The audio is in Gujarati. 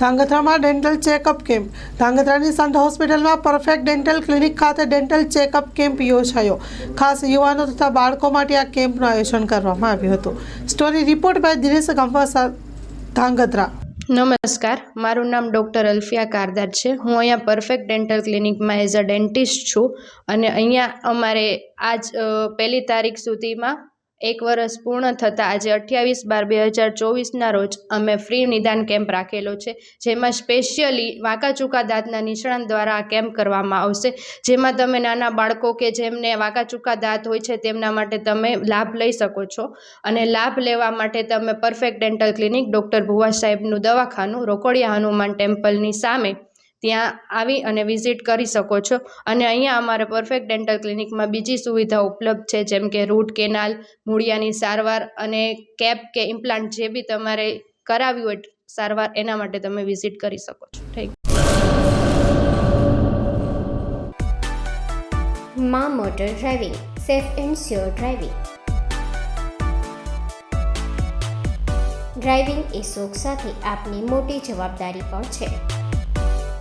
ધાંગધ્રામાં ડેન્ટલ ચેકઅપ કેમ્પ ધાંગધ્રાની સંત હોસ્પિટલમાં પરફેક્ટ ડેન્ટલ ક્લિનિક ખાતે ડેન્ટલ ચેકઅપ કેમ્પ યોજાયો. ખાસ યુવાનો તથા બાળકો માટે આ કેમ્પનું આયોજન કરવામાં આવ્યું હતું. Story report by Dinesh Gambha Dhrangadhra. નમસ્કાર, મારું નામ ડૉક્ટર અલ્ફિયા કારદાર છે. હું અહીંયા પરફેક્ટ ડેન્ટલ ક્લિનિકમાં એઝ અ ડેન્ટિસ્ટ છું અને અહીંયા અમારે આજ પહેલી તારીખ સુધીમાં એક વર્ષ પૂર્ણ થતાં આજે અઠ્યાવીસ બાર બે હજાર ચોવીસના રોજ અમે ફ્રી નિદાન કેમ્પ રાખેલો છે, જેમાં સ્પેશિયલી વાંકા ચૂકા દાંતના નિષ્ણાંત દ્વારા આ કેમ્પ કરવામાં આવશે, જેમાં તમે નાના બાળકો કે જેમને વાંકા ચૂકા દાંત હોય છે તેમના માટે તમે લાભ લઈ શકો છો અને લાભ લેવા માટે તમે perfect dental clinic doctor Bhuva સાહેબનું દવાખાનું રોકડિયા હનુમાન ટેમ્પલની સામે ત્યાં આવી અને વિઝિટ કરી શકો છો. અને અહીંયા અમારે પરફેક્ટ ડેન્ટલ ક્લિનિકમાં બીજી સુવિધા ઉપલબ્ધ છે, જેમ કે રૂટ કેનાલ મૂળિયાની સારવાર અને કેપ કે ઇમ્પ્લાન્ટ જે બી તમારે કરાવ્યું હોય સારવાર, એના માટે તમે વિઝિટ કરી શકો છો. થેન્કમાં motor driving, safe and sure driving. Driving એ શોખ સાથે આપની મોટી જવાબદારી પણ છે.